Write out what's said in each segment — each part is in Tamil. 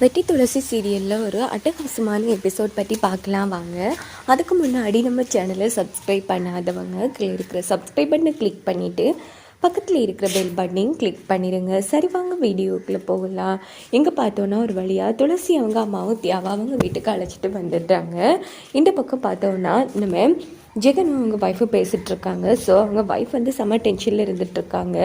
வெட்டி துளசி சீரியலில் ஒரு அட்டகாசமான எபிசோட் பற்றி பார்க்கலாம் வாங்க. அதுக்கு முன்னாடி நம்ம சேனலை சப்ஸ்கிரைப் பண்ணாதவங்க கீழே இருக்கிற சப்ஸ்கிரைப் பண்ணி கிளிக் பண்ணிவிட்டு பக்கத்தில் இருக்கிற பெல் பட்டனையும் கிளிக் பண்ணிடுங்க சரி வாங்க வீடியோக்குள்ளே போகலாம். எங்கே பார்த்தோன்னா ஒரு வழியாக துளசி அவங்க அம்மாவும் தியாவா அவங்க வீட்டுக்கு அழைச்சிட்டு வந்துடுறாங்க. இந்த பக்கம் பார்த்தோன்னா நம்ம ஜெகன் அவங்க ஒய்ஃபு பேசிகிட்டு இருக்காங்க ஸோ அவங்க ஒய்ஃப் வந்து செம்ம டென்ஷனில் இருந்துகிட்ருக்காங்க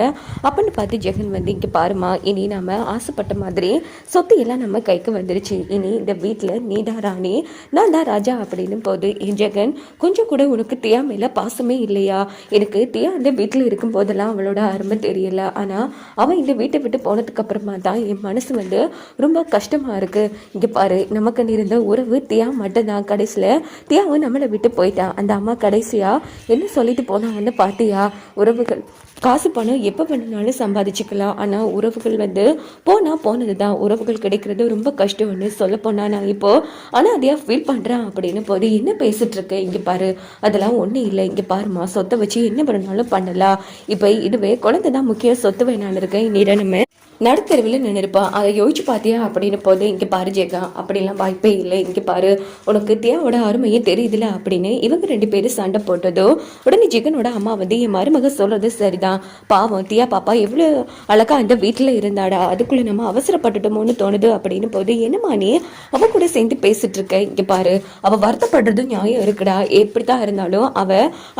அப்படின்னு பார்த்து ஜெகன் வந்து இங்கே பாருமா இனி நம்ம ஆசைப்பட்ட மாதிரி சொத்து எல்லாம் நம்ம கைக்கு வந்துருச்சு. இனி இந்த வீட்டில் நீ தான் ராணி நான் தான் ராஜா அப்படின்னு போது என் ஜெகன் கொஞ்சம் கூட உனக்கு தியா மேலே பாசமே இல்லையா? எனக்கு தியா அந்த வீட்டில் இருக்கும் போதெல்லாம் அவளோட அருமை தெரியல. ஆனால் அவன் இந்த வீட்டை விட்டு போனதுக்கப்புறமா தான் என் மனசு வந்து ரொம்ப கஷ்டமாக இருக்குது இங்கே பாரு நமக்கு இருந்த உறவு தியா மட்டும்தான். கடைசியில் தியாவும் நம்மளை விட்டு போயிட்டான் அந்த அம்மா கடைசியாக என்ன சொல்லிட்டு போனாங்கன்னு பார்த்தியா உறவுகள். காசு பணம் எப்போ வேணுனாலும் சம்பாதிச்சுக்கலாம். ஆனால் உறவுகள் வந்து போனால் போனது தான் உறவுகள் கிடைக்கிறது ரொம்ப கஷ்டம்னு சொல்ல போனால் நான் இப்போது ஆனால் அதையா ஃபீல் பண்ணுறேன் அப்படின்னு போது என்ன பேசிட்டு இங்கே பாரு. அதெல்லாம் ஒன்றும் இல்லை. இங்கே பாருமா சொத்தை வச்சு என்ன பண்ணாலும் பண்ணலாம். இப்போ இதுவே குழந்தை தான் முக்கிய சொத்து வேணான்னு இருக்கேன். இனி நடுத்தருவில் நின்றுருப்பான் அதை யோசிச்சு பார்த்தியா அப்படின்னு போது இங்கே பாரு ஜெகா அப்படிலாம் வாய்ப்பே இல்லை. இங்கே பாரு உனக்கு தியாவோட அருமையே தெரியுதுல அப்படின்னு இவங்க ரெண்டு பேரும் சண்டை போட்டதோ உடனே ஜெகனோட அம்மா வந்து என் மருமக சொல்கிறது சரிதான். பாவம் தியா பாப்பா எவ்வளோ அழகா அந்த வீட்டில் இருந்தாடா. அதுக்குள்ள நம்ம அவசரப்பட்டுட்டோமோன்னு தோணுது. அப்படின்னு போது என்னம்மா நீ? அவ கூட சேர்ந்து பேசிட்டு இருக்க. இங்கே பாரு அவ வருத்தப்படுறதும் நியாயம் இருக்குடா. எப்படி தான் இருந்தாலும் அவ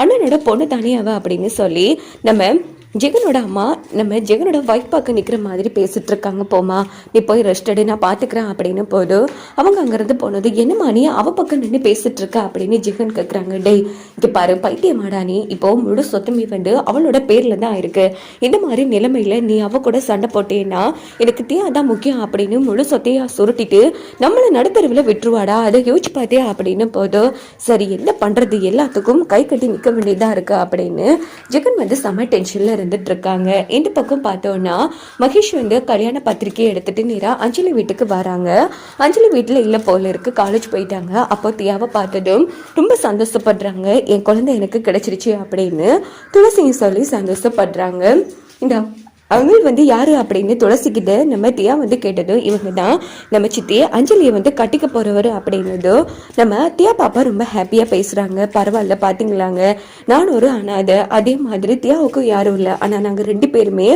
அண்ணனோட பொண்ணு தானே அவ? அப்படின்னு சொல்லி நம்ம ஜெகனோட அம்மா நம்ம ஜெகனோட ஒய்ஃப் பார்க்க நிற்கிற மாதிரி பேசிகிட்டு இருக்காங்க போமா நீ போய் ரெஸ்ட் எடு நான் பார்த்துக்கிறேன் அப்படின்னு போது அவங்க அங்கேருந்து போனது என்னம்மா நீ அவ பக்கம் நின்று பேசிகிட்டு இருக்க அப்படின்னு ஜெகன் கேட்குறாங்க டேய் இங்கே பாரு பைத்தியமாடா நீ. இப்போ முழு சொத்துமே வந்து அவளோட பேரில் தான் இருக்கு. இந்த மாதிரி நிலைமையில் நீ அவ கூட சண்டை போட்டேன்னா எனக்கு தீயா தான் முக்கியம் அப்படின்னு முழு சொத்தையா சுருட்டிட்டு நம்மளை நடுத்தருவில் விட்டுருவாடா அதை யோசிச்சு பார்த்தியா அப்படின்னு போதும் சரி என்ன பண்ணுறது எல்லாத்துக்கும் கை கட்டி நிற்க வேண்டியதாக இருக்குது அப்படின்னு ஜெகன் வந்து செம டென்ஷனில் இருந்துட்டு இருக்காங்க இந்த பக்கம் பார்த்தோம்னா மகேஷ் வந்து கல்யாண பத்திரிக்கையை எடுத்துட்டு நேராக அஞ்சலி வீட்டுக்கு வராங்க. அஞ்சலி வீட்டில் இல்லை போல இருக்கு. காலேஜ் போயிட்டாங்க. அப்போ தியாவை பார்த்ததும் ரொம்ப சந்தோஷப்படுறாங்க. என் குழந்தை எனக்கு கிடைச்சிருச்சு அப்படின்னு துளசியும் சொல்லி சந்தோஷப்படுறாங்க. இந்த அவங்க வந்து யாரு அப்படின்னு துளசிக்கிட்ட நம்ம தியா வந்து கேட்டதும் இவங்க தான் நம்ம சித்தி அஞ்சலியை வந்து கட்டிக்க போறவர் அப்படின்னதும் நம்ம தியா பாப்பா ரொம்ப ஹாப்பியா பேசுறாங்க. பரவாயில்ல பாத்தீங்களாங்க. நான் ஒரு அனாதை. அதே மாதிரி தியாவுக்கும் யாரும் இல்லை. ஆனா நாங்க ரெண்டு பேருமே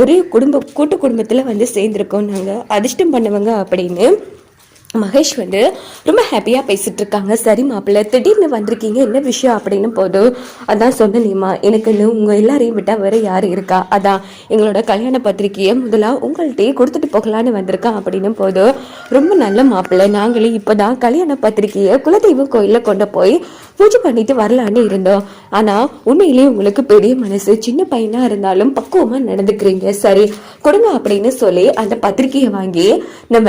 ஒரே குடும்ப கூட்டு குடும்பத்துல வந்து சேர்ந்திருக்கோம் நாங்க. அதிர்ஷ்டம் பண்ணவங்க அப்படின்னு மகேஷ் வந்து ரொம்ப ஹாப்பியாக பேசிகிட்டு இருக்காங்க சரி மாப்பிள்ளை திடீர்னு வந்திருக்கீங்க என்ன விஷயம் அப்படின்னு போதும் அதான் சொன்னேம்மா எனக்குன்னு உங்கள் எல்லாரையும் விட்டால் வேறு யார் இருக்கா? அதான் எங்களோட கல்யாண பத்திரிக்கையை முதலாக உங்கள்கிட்டயே கொடுத்துட்டு போகலான்னு வந்திருக்கான் அப்படின்னு போதும் ரொம்ப நல்ல மாப்பிள்ளை நாங்களே இப்போ தான் கல்யாண பத்திரிக்கையை குலதெய்வம் கோயிலில் கொண்டு போய் பூஜை பண்ணிட்டு வரலான்னு இருந்தோம். ஆனால் உண்மையிலேயே உங்களுக்கு பெரிய மனசு சின்ன பையனாக இருந்தாலும் பக்குவமாக நடந்துக்கிறீங்க. சரி கொடுங்க அப்படின்னு சொல்லி அந்த பத்திரிக்கையை வாங்கி நம்ம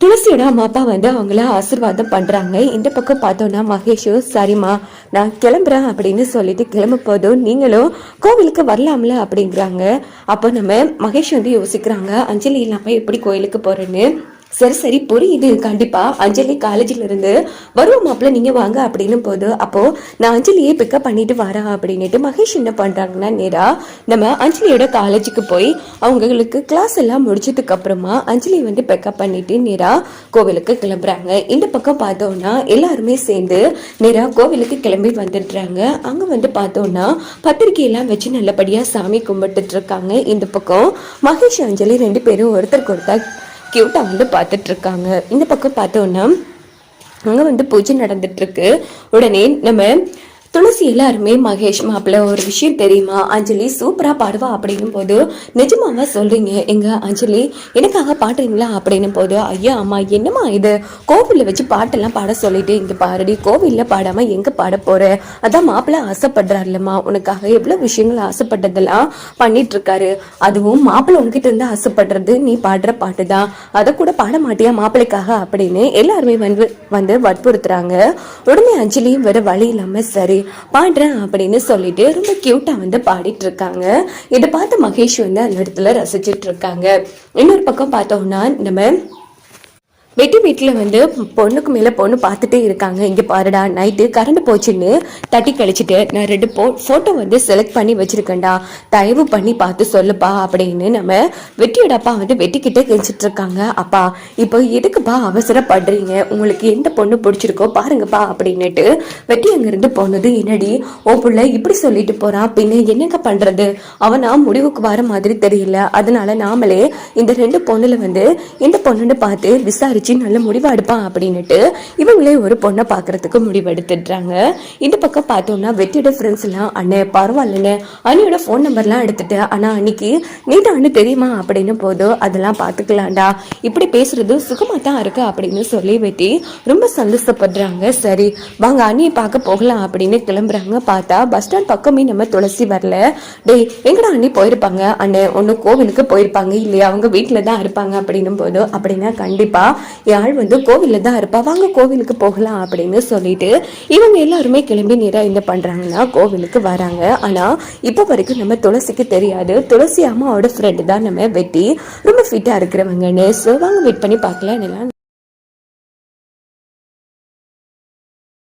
துளசியோட அம்மா அப்பா வந்து அவங்கள ஆசீர்வாதம் பண்ணுறாங்க இந்த பக்கம் பார்த்தோன்னா மகேஷ் சரிம்மா நான் கிளம்புறேன் அப்படின்னு சொல்லிட்டு கிளம்ப போதும் நீங்களும் கோவிலுக்கு வரலாம்ல அப்படிங்கிறாங்க. அப்போ நம்ம மகேஷ் வந்து யோசிக்கிறாங்க அஞ்சலி இல்லாமல் எப்படி கோயிலுக்கு போகிறேன்னு சரி சரி புரியுது. கண்டிப்பா அஞ்சலி காலேஜ்ல இருந்து வருவோம் மாப்பிள்ள நீங்க வாங்க அப்படின்னு போது அப்போ நான் அஞ்சலியை பிக்கப் பண்ணிட்டு வரேன் அப்படின்னுட்டு மகேஷ் என்ன பண்றாங்கன்னா நேரா நம்ம அஞ்சலியோட காலேஜுக்கு போய் அவங்களுக்கு கிளாஸ் எல்லாம் முடிச்சதுக்கு அப்புறமா அஞ்சலி வந்து பிக்கப் பண்ணிட்டு நேரா கோவிலுக்கு கிளம்புறாங்க. இந்த பக்கம் பார்த்தோம்னா எல்லாருமே சேர்ந்து நேரா கோவிலுக்கு கிளம்பி வந்துடுறாங்க. அங்க வந்து பார்த்தோம்னா பத்திரிகையெல்லாம் வச்சு நல்லபடியா சாமி கும்பிட்டுட்டு இருக்காங்க. இந்த பக்கம் மகேஷ் அஞ்சலி ரெண்டு பேரும் ஒருத்தருக்கு ஒருத்தர் கியூட்டாக வந்து பார்த்துட்டு இருக்காங்க இந்த பக்கம் பார்த்தோன்னா அங்கே வந்து பூஜை நடந்துட்டு இருக்கு உடனே நம்ம துளசி எல்லாருமே மகேஷ் மாப்பிள்ள ஒரு விஷயம் தெரியுமா? அஞ்சலி சூப்பராக பாடுவா அப்படின்னும் போது நிஜமாவா சொல்கிறீங்க எங்கள் அஞ்சலி எனக்காக பாடுறீங்களா? அப்படின்னும் போது ஐயா அம்மா என்னம்மா இது? கோவிலில் வச்சு பாட்டெல்லாம் பாட சொல்லிட்டு இங்கே பாருடி கோவில்ல பாடாமல் எங்கே பாட போகிற அதான் மாப்பிள்ள ஆசைப்படுறாருலம்மா. உனக்காக எவ்வளோ விஷயங்கள் ஆசைப்பட்டதெல்லாம் பண்ணிகிட்ருக்காரு அதுவும் மாப்பிள்ள உங்ககிட்ட இருந்து ஆசைப்படுறது நீ பாடுற பாட்டு தான் அதை கூட பாட மாட்டியா மாப்பிள்ளைக்காக? அப்படின்னு எல்லாருமே வந்து வந்து வற்புறுத்துறாங்க. உடனே அஞ்சலியும் வேறு வழி இல்லாமல் சரி பாடுறேன் அப்படின்னு சொல்லிட்டு ரொம்ப கியூட்டா வந்து பாடிட்டு இருக்காங்க இதை பார்த்து மகேஷ் வந்து அந்த இடத்துல ரசிச்சிட்டு இருக்காங்க இன்னொரு பக்கம் பார்த்தோம்னா நம்ம வெட்டி வீட்டில் வந்து பொண்ணுக்கு மேலே பொண்ணு பார்த்துட்டே இருக்காங்க. இங்கே பாருடா நைட்டு கரண்ட் போச்சுன்னு தட்டி கழிச்சிட்டு நான் ரெண்டு போ ஃபோட்டோ வந்து செலக்ட் பண்ணி வச்சிருக்கேன்டா. தயவு பண்ணி பார்த்து சொல்லுப்பா அப்படின்னு நம்ம வெட்டியோட அப்பா வந்து வெட்டிக்கிட்டே கழிச்சிட்டு இருக்காங்க. அப்பா இப்போ எதுக்குப்பா அவசரப்படுறீங்க? உங்களுக்கு எந்த பொண்ணு பிடிச்சிருக்கோ பாருங்கப்பா அப்படின்னுட்டு வெட்டி அங்கேருந்து போனது. என்னடி ஓ பிள்ளை இப்படி சொல்லிட்டு போகிறான் பின்ன என்னங்க பண்ணுறது அவனா முடிவுக்கு வர மாதிரி தெரியல. அதனால நாமளே இந்த ரெண்டு பொண்ணுல வந்து இந்த பொண்ணுன்னு பார்த்து விசாரிச்சு நல்ல முடிவு எடுப்பான் அப்படின்னுட்டு இவங்களே ஒரு பொண்ணை பார்க்கறதுக்கு முடிவெடுத்துடுறாங்க. இந்த பக்கம் பார்த்தோம்னா வெற்றியோட ஃப்ரெண்ட்ஸ் எல்லாம் அண்ணே பரவாயில்லண்ணே அண்ணியோட ஃபோன் நம்பர்லாம் எடுத்துட்டு ஆனா அன்னைக்கு நீ அண்ணு தெரியுமா? அப்படின்னு போதும் அதெல்லாம் பார்த்துக்கலாம்டா. இப்படி பேசுறது சுகமா தான் இருக்கு அப்படின்னு சொல்லி வெட்டி ரொம்ப சந்தோஷப்படுறாங்க. சரி வாங்க அண்ணியை பார்க்க போகலாம் அப்படின்னு கிளம்புறாங்க. பார்த்தா பஸ் ஸ்டாண்ட் பக்கமே நம்ம துளசி வரல. டேய் எங்கடா அண்ணி போயிருப்பாங்க? அண்ணே ஒன்று கோவிலுக்கு போயிருப்பாங்க இல்லையா? அவங்க வீட்டில் தான் இருப்பாங்க. அப்படின்னும் போது அப்படின்னா கண்டிப்பா யாழ் வந்து கோவிலில் தான் இருப்பா. வாங்க கோவிலுக்கு போகலாம் அப்படின்னு சொல்லிட்டு இவங்க எல்லாருமே கிளம்பி நேராக என்ன பண்ணுறாங்கன்னா கோவிலுக்கு வராங்க. ஆனால் இப்போ வரைக்கும் நம்ம துளசிக்கு தெரியாது. துளசி அம்மாவோட ஃப்ரெண்டு தான் நம்ம வெட்டி. ரொம்ப ஃபிட்டாக இருக்கிறவங்கன்னு. ஸோ வாங்க வெயிட் பண்ணி பார்க்கலாம். என்னெல்லாம்